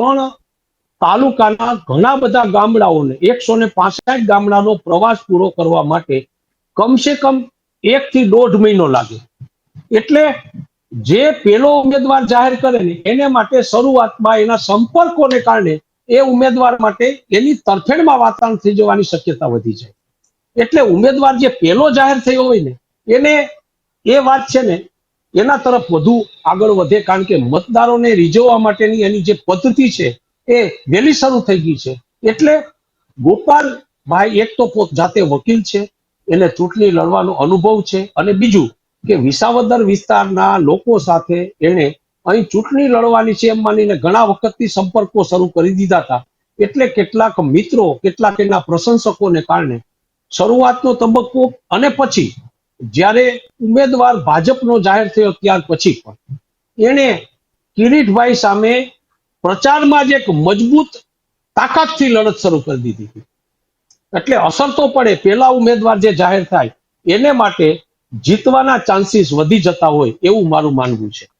ત્રણ તાલુકાના ઘણા બધા ગામડાઓને એકસો ને પાસઠ ગામડાનો પ્રવાસ પૂરો કરવા માટે કમસે કમ એક થી દોઢ મહિનો લાગે. એટલે જે પેલો ઉમેદવાર જાહેર કરે ને એને માટે શરૂઆતમાં એના સંપર્કોને કારણે એ ઉમેદવાર માટે એની તરફેણમાં વાતાવરણ થઈ જવાની શક્યતા વધી જાય. એટલે ઉમેદવાર જે પેલો જાહેર થયો હોય ને, એને એ વાત છે ને એના તરફ વધુ આગળ વધે કારણ કે મતદારોને રીઝવવા માટેની એની જે પદ્ધતિ છે એ વહેલી શરૂ થઈ ગઈ છે. એટલે ગોપાલભાઈ એક તો પોત જાતે વકીલ છે, એને ચૂંટણી લડવાનો અનુભવ છે અને બીજું કે વિસાવદર વિસ્તારના લોકો સાથે એણે અહીં ચૂંટણી લડવાની છે એમ માનીને ઘણા વખતથી સંપર્કો શરૂ કરી દીધા હતા. એટલે કેટલાક મિત્રો, કેટલાક એના પ્રશંસકોને કારણે શરૂઆતનો તબક્કો અને પછી જ્યારે ઉમેદવાર ભાજપનો જાહેર થયો ત્યાર પછી પણ, એણે કિરીટભાઈ સામે પ્રચારમાં જ એક મજબૂત તાકાતથી લડત શરૂ કરી દીધી હતી. એટલે અસર તો પડે પેલા ઉમેદવાર જે જાહેર થાય, એને માટે જીતવાના ચાન્સીસ વધી જતા હોય એવું મારું માનવું છે.